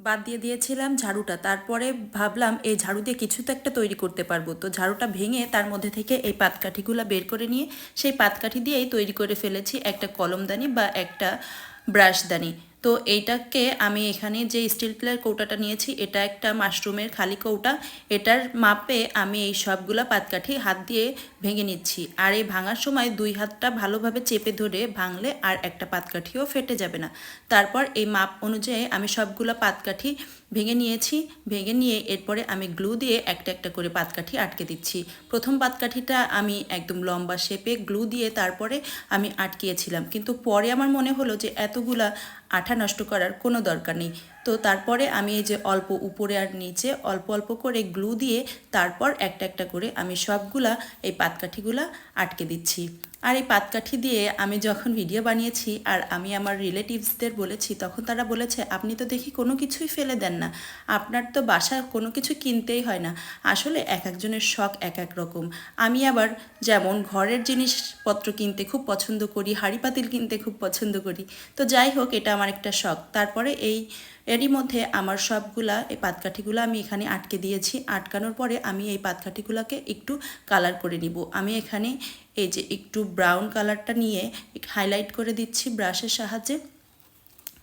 বাদ দিয়ে দিয়েছিলাম ঝাড়ুটা। তারপরে ভাবলাম, এই ঝাড়ু দিয়ে কিছু তো একটা তৈরি করতে পারব। তো ঝাড়ুটা ভেঙে তার মধ্যে থেকে এই পাতকাঠিগুলো বের করে নিয়ে সেই পাতকাঠি দিয়েই তৈরি করে ফেলেছি একটা কলমদানি বা একটা ব্রাশদানি। তো এইটাকে আমি এখানে যে স্টিল প্লেয়ার কৌটাটা নিয়েছি, এটা একটা মাশরুমের খালি কৌটা। এটার মাপে আমি এই সবগুলো পাতকাঠি হাত দিয়ে ভেঙে নিচ্ছি। আর এই ভাঙার সময় দুই হাতটা ভালোভাবে চেপে ধরে ভাঙলে আর একটা পাতকাঠিও ফেটে যাবে না। তারপর এই মাপ অনুযায়ী আমি সবগুলো পাতকাঠি ভেঙে নিয়েছি, ভেঙে নিয়ে এরপরে আমি গ্লু দিয়ে একটা একটা করে পাতকাঠি আটকে দিচ্ছি। প্রথম পাতকাঠিটা আমি একদম লম্বা শেপে গ্লু দিয়ে তারপরে আমি আটকিয়েছিলাম। কিন্তু পরে আমার মনে হলো যে এতগুলা আঠা নষ্ট করার কোনো দরকার নেই। তো তারপরে আমি এই যে অল্প উপরে আর নিচে অল্প অল্প করে গ্লু দিয়ে তারপর একটা একটা করে আমি সবগুলা এই পাতকাঠিগুলা আটকে দিচ্ছি। আর এই পাতকাঠি দিয়ে আমি যখন ভিডিও বানিয়েছি আর আমি আমার রিলেটিভসদের বলেছি, তখন তারা বলেছে, আপনি তো দেখি কোনো কিছুই ফেলে দেন না। আপনার তো বাসা কোনো কিছু কিনতেই হয় না। আসলে এক একজনের শখ এক এক রকম। আমি আবার যেমন ঘরের জিনিসপত্র কিনতে খুব পছন্দ করি, হাঁড়ি পাতিল কিনতে খুব পছন্দ করি। তো যাই হোক, এটা আমার একটা শখ। তারপরে এই এরই মধ্যে আমার সবগুলা এই পাতকাঠিগুলো আমি এখানে আটকে দিয়েছি। আটকানোর পরে আমি এই পাতকাঠিগুলোকে একটু কালার করে নিব। আমি এখানে এই যে একটু ব্রাউন কালারটা নিয়ে হাইলাইট করে দিচ্ছি ব্রাশের সাহায্যে।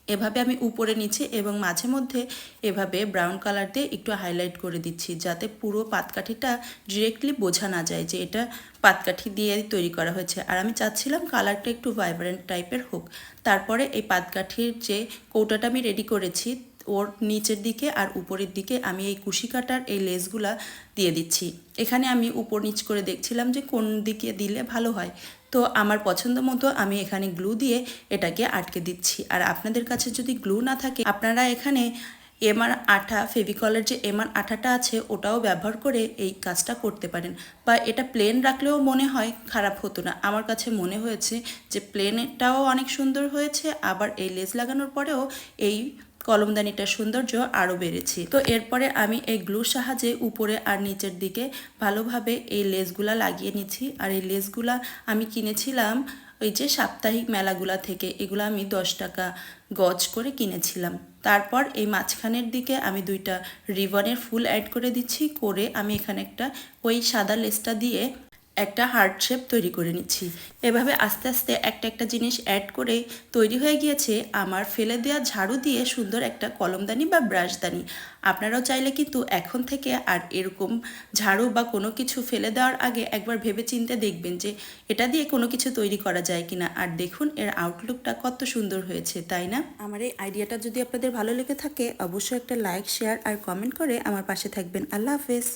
এভাবে আমি উপরে নিচে এবং মাঝে মধ্যে এভাবে ব্রাউন কালার দিয়ে একটু হাইলাইট করে দিচ্ছি যাতে পুরো পাতকাঠিটা ডিরেক্টলি বোঝা না যায় যে এটা পাতকাঠি দিয়ে তৈরি করা হয়েছে। আর আমি চাচ্ছিলাম কালারটা একটু ভাইব্রেন্ট টাইপের হোক। তারপরে এই পাতকাঠির যে কৌটাটা আমি রেডি করেছি, ওর নিচের দিকে আর উপরের দিকে আমি এই কুশি কাটার এই লেসগুলা দিয়ে দিচ্ছি। এখানে আমি উপর নিচ করে দেখছিলাম যে কোন দিকে দিলে ভালো হয়। তো আমার পছন্দ মতো আমি এখানে গ্লু দিয়ে এটাকে আটকে দিচ্ছি। আর আপনাদের কাছে যদি গ্লু না থাকে, আপনারা এখানে এমআর আঠা, ফেভিকলের যে এমআর আঠাটা আছে, ওটাও ব্যবহার করে এই কাজটা করতে পারেন। বা এটা প্লেন রাখলেও মনে হয় খারাপ হতো না। আমার কাছে মনে হয়েছে যে প্লেনটাও অনেক সুন্দর হয়েছে, আবার এই লেস লাগানোর পরেও এই কলমদানিটার সৌন্দর্য আরও বেড়েছে। তো এরপরে আমি এই গ্লুর সাহায্যে উপরে আর নিচের দিকে ভালোভাবে এই লেসগুলা লাগিয়ে নিচ্ছি। আর এই লেসগুলা আমি কিনেছিলাম ওই যে সাপ্তাহিক মেলাগুলা থেকে, এগুলো আমি দশ টাকা গজ করে কিনেছিলাম। তারপর এই মাঝখানের দিকে আমি দুইটা রিবনের ফুল অ্যাড করে দিচ্ছি, করে আমি এখানে একটা ওই সাদা লেসটা দিয়ে একটা হার্ট শেপ তৈরি করে নিচ্ছি। এভাবে আস্তে আস্তে একটা একটা জিনিস অ্যাড করে তৈরি হয়ে গিয়েছে। আমার ফেলে দেওয়া ঝাড়ু দিয়ে সুন্দর একটা কলমদানি বা ব্রাশদানি আপনারাও চাইলে কিন্তু এখন থেকে আর এরকম ঝাড়ু বা কোনো কিছু ফেলে দেওয়ার আগে একবার ভেবে চিনতে দেখবেন যে এটা দিয়ে কোনো কিছু তৈরি করা যায় কিনা। আর দেখুন, এর আউটলুকটা কত সুন্দর হয়েছে, তাই না? আমার এই আইডিয়াটা যদি আপনাদের ভালো লেগে থাকে, অবশ্যই একটা লাইক শেয়ার আর কমেন্ট করে আমার পাশে থাকবেন। আল্লাহ হাফেজ।